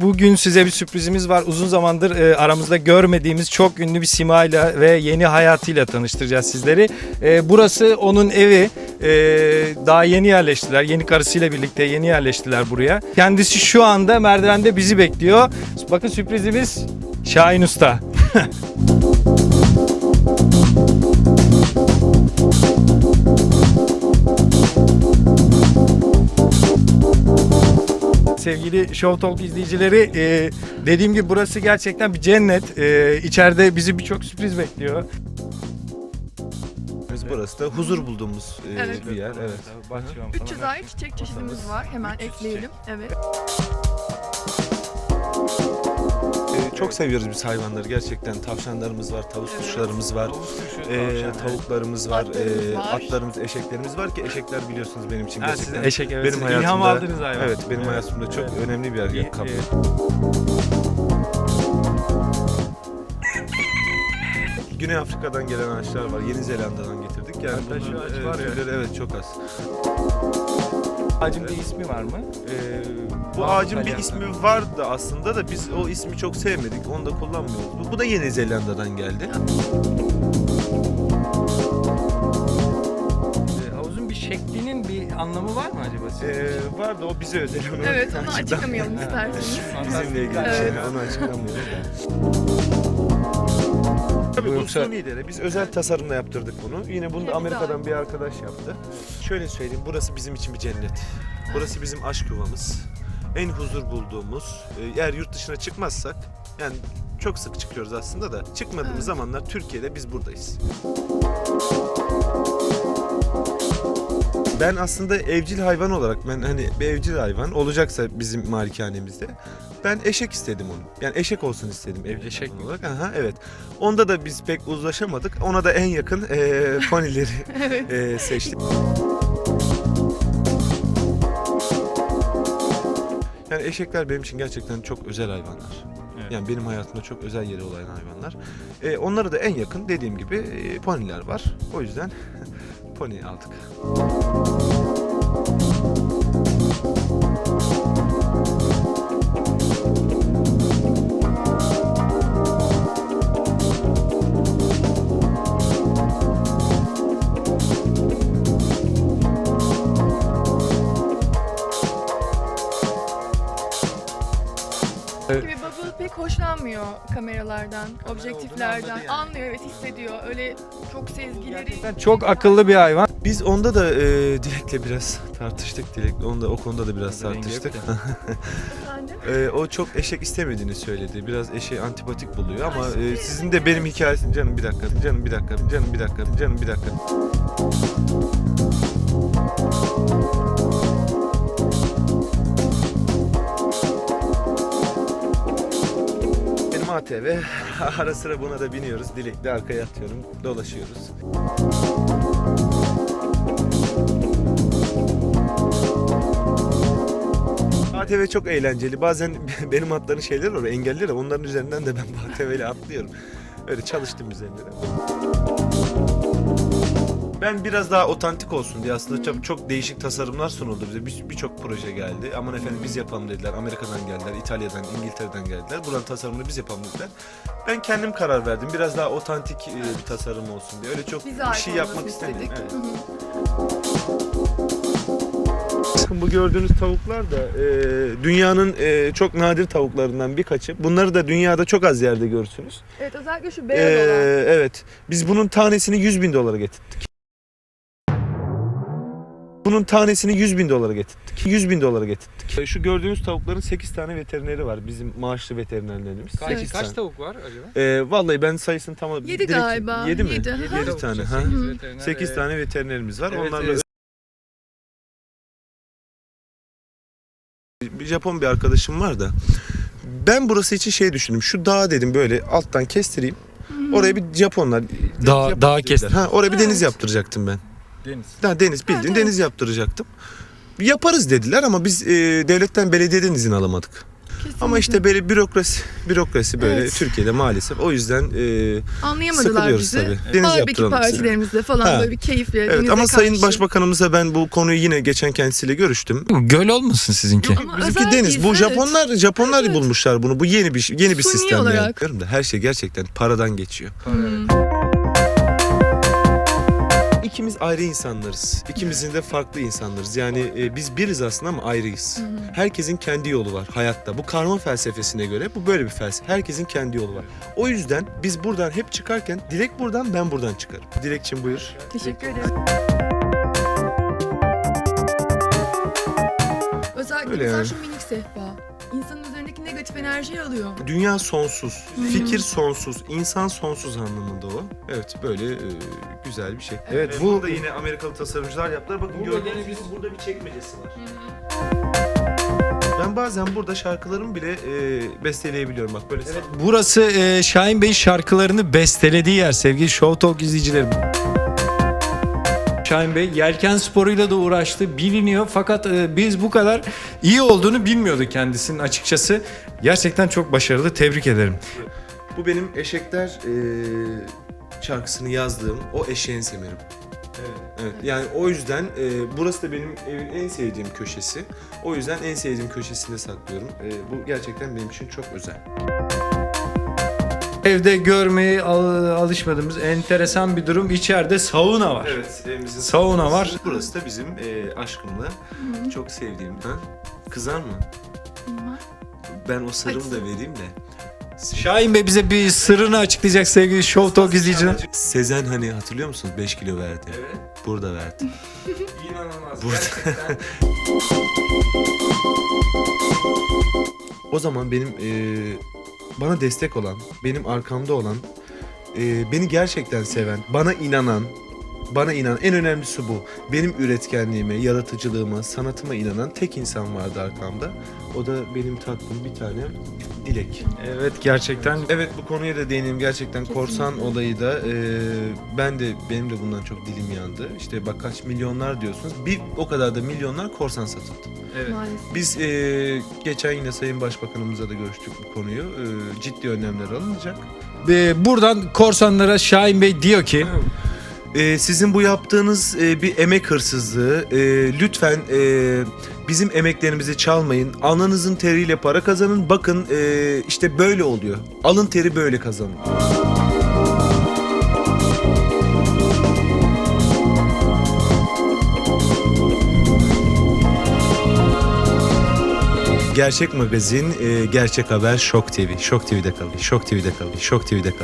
Bugün size bir sürprizimiz var. Uzun zamandır e, aramızda görmediğimiz çok ünlü bir simayla ve yeni hayatıyla tanıştıracağız sizleri. E, burası onun evi. E, daha yeni yerleştiler. Yeni karısıyla birlikte yeni yerleştiler buraya. Kendisi şu anda merdivende bizi bekliyor. Bakın sürprizimiz Şahin Usta. Sevgili Show Talk izleyicileri e, dediğim gibi burası gerçekten bir cennet. E, içeride bizi birçok sürpriz bekliyor. Biz burası da huzur bulduğumuz e, Evet. bir yer. Evet. Bahçıvan 300 falan. ay çiçek çeşidimiz var. Hemen 300 ekleyelim. Evet. E, çok seviyoruz biz hayvanları gerçekten. Tavşanlarımız var, tavus kuşlarımız var. E, tavşan, tavuklarımız var, e, var. atlarımız, eşeklerimiz var ki eşekler biliyorsunuz benim için Ha, gerçekten. eşek evet. benim hayatımda ilham aldınız hayvan. Evet, benim hayatımda çok önemli bir yer kaplıyor. Güney Afrika'dan gelen ağaçlar var. Yeni Zelanda'dan getirdik. Yani Hatta şu ağaç e, var ya. türleri evet çok az. Ağacın bir ismi var mı? E, bu Var, ağacın bir ismi vardı aslında da biz o ismi çok sevmedik. Onu da kullanmıyoruz. Bu, bu da Yeni Zelanda'dan geldi. Şeklinin bir anlamı var mı acaba? sizin için? Ee, vardı o bize özel onu. Evet onu açıklam- açıklamayalım isterseniz. Bizimle ilgili Evet. bir şey onu açıklamıyoruz. Tabii bu Yoksa- suni deri. Biz özel tasarımla yaptırdık bunu. Yine bunu da Amerika'dan bir arkadaş yaptı. Şöyle söyleyeyim burası bizim için bir cennet. Burası bizim aşk yuvamız. En huzur bulduğumuz. e, Eğer yurt dışına çıkmazsak yani çok sık çıkıyoruz aslında da çıkmadığımız Evet. zamanlar Türkiye'de biz buradayız. Ben aslında evcil hayvan olarak ben hani bir evcil hayvan olacaksa bizim malikanemizde ben eşek istedim onu. Yani eşek olsun istedim evcil Eşek hayvan olarak. Aha, evet. Onda da biz pek uzlaşamadık. Ona da en yakın eee ponileri evet. eee, seçtik. Yani eşekler benim için gerçekten çok özel hayvanlar. Evet. Yani benim hayatımda çok özel yeri olan hayvanlar. Eee onlara da en yakın dediğim gibi eee, poniler var. O yüzden pony aldık. Pek hoşlanmıyor kameralardan, objektiflerden. Anlıyor evet hissediyor. Öyle çok sezgileri. Gerçekten çok akıllı bir hayvan. Biz onda da eee Dilek'le biraz tartıştık Dilek'le. Onda o konuda da biraz yok tartıştık. Efendim? Eee, o çok eşek istemediğini söyledi. Biraz eşeği antipatik buluyor ama şimdi- sizin de benim hikayesim canım bir dakika. Canım bir dakika. Canım bir dakika. Canım bir dakika. ATV. Ara sıra buna da biniyoruz. Dilek'le arkaya atıyorum. Dolaşıyoruz. ATV çok eğlenceli. Bazen benim atların şeyleri var, engelleri. Onların üzerinden de ben bu ATV ile atlıyorum. Öyle çalıştım üzerinde de. Ben biraz daha otantik olsun diye aslında çok, çok değişik tasarımlar sunuldu bize. Bir- Birçok proje geldi. Aman efendim biz yapalım dediler. Amerika'dan geldiler, İtalya'dan, İngiltere'den geldiler. Buranın tasarımını biz yapalım dediler. Ben kendim karar verdim. Biraz daha otantik e, bir tasarım olsun diye. Öyle çok Bize bir ait şey olmasını yapmak istemedim. istedik. Evet. Hı hı. Bakın bu gördüğünüz tavuklar da e, dünyanın e, çok nadir tavuklarından birkaçı. Bunları da dünyada çok az yerde görürsünüz. Evet özellikle şu E, beyaz olan. evet. Biz bunun tanesini 100 bin dolara getirdik. Bunun tanesini 100 bin dolara getirdik. 100 bin dolara getirdik. E, Şu gördüğünüz tavukların 8 tane veterineri var. Bizim maaşlı veterinerlerimiz. Kaç, Evet. Sekiz kaç tane. tavuk var acaba? E, vallahi ben sayısını tam Yedi direkt- galiba. Yedi mi? Yedi. Yedi, Hı hı. tane. Ha. Hı. 8 tane veterinerimiz var. Evet, Onlarla evet. bir Japon bir arkadaşım var da ben burası için şey düşündüm. Şu dağı dedim böyle alttan kestireyim. Oraya bir Japonlar deniz Dağ- yaptıracaklar. dağ kestir. Ha oraya bir deniz Evet. yaptıracaktım ben. Deniz. Ha, deniz bildiğin Evet, evet. deniz yaptıracaktım. Yaparız dediler ama biz e, devletten belediyeden izin alamadık. Kesinlikle. Ama işte böyle bürokrasi bürokrasi böyle Evet. Türkiye'de maalesef. O yüzden e, Anlayamadılar bizi. tabii. Deniz Barbekü partilerimizde falan Ha. böyle bir keyifle Evet ama Sayın karşı. Başbakanımıza ben bu konuyu yine geçen kendisiyle görüştüm. Göl olmasın sizinki. Ama Bizimki deniz. değil, Bu evet. Japonlar Japonlar Evet. bulmuşlar bunu. Bu yeni bir yeni bir Suni sistem yani. olarak. Diyorum da her şey gerçekten paradan geçiyor. Hmm. İkimiz ayrı insanlarız. İkimizin de farklı insanlarız. Yani e, biz biriz aslında ama ayrıyız. Herkesin kendi yolu var hayatta. Bu karma felsefesine göre bu böyle bir felsefe. Herkesin kendi yolu var. O yüzden biz buradan hep çıkarken Dilek buradan ben buradan çıkarım. Dilekçim buyur. Teşekkür ederim. Özellikle Öyle mesela yani. şu minik sehpa. İnsanın üzerindeki negatif enerjiyi alıyor. Dünya sonsuz, fikir sonsuz, insan sonsuz anlamında o. Evet böyle e, güzel bir şey. Evet, bu bu- da yine Amerikalı tasarımcılar yaptılar. Bakın Burada gördüğünüz gene gibi burada bir çekmecesi var. Ben bazen burada şarkılarımı bile e, besteleyebiliyorum bak böyle. Evet, burası e, Şahin Bey şarkılarını bestelediği yer sevgili Show Talk izleyicilerim. Şahin Bey yelken sporuyla da uğraştı, biliniyor fakat e, biz bu kadar iyi olduğunu bilmiyorduk kendisinin açıkçası. Gerçekten çok başarılı, tebrik ederim. Bu benim Eşekler e, şarkısını yazdığım o eşeğin semerim. Evet. Yani o yüzden e, burası da benim evin en sevdiğim köşesi. O yüzden en sevdiğim köşesinde saklıyorum. E, bu gerçekten benim için çok özel. Evde görmeye al- alışmadığımız enteresan bir durum. İçeride sauna var. Evet, evimizin Sauna var. Burası da bizim e, aşkımla çok sevdiğim. Ha? Kızar mı? Ben o sırrımı da vereyim de. Şahin Bey bize bir sırrını açıklayacak sevgili Show Talk izleyiciler. Sezen hani hatırlıyor musunuz? 5 kilo verdi. Evet. Burada verdi. İnanılmaz. Burada. O zaman benim e, bana destek olan, benim arkamda olan, e, beni gerçekten seven, bana inanan, bana inan en önemlisi bu. Benim üretkenliğime, yaratıcılığıma, sanatıma inanan tek insan vardı arkamda. O da benim tatlım bir tane Dilek. Evet gerçekten Evet bu konuya da değineyim gerçekten korsan olayı da e, ben de benim de bundan çok dilim yandı. İşte bak kaç milyonlar diyorsunuz. Bir o kadar da milyonlar korsan satıldı. evet. Maalesef. Biz e, geçen yine Sayın Başbakanımıza da görüştük bu konuyu. E, ciddi önlemler alınacak. Ee, buradan korsanlara Şahin Bey diyor ki E, sizin bu yaptığınız e, bir emek hırsızlığı. E, lütfen e, bizim emeklerimizi çalmayın. Alnınızın teriyle para kazanın. Bakın e, işte böyle oluyor. Alın teri böyle kazanın. Gerçek magazin, e, gerçek haber Şok TV. Şok TV'de kalın. Şok TV'de kalın. Şok TV'de kalın.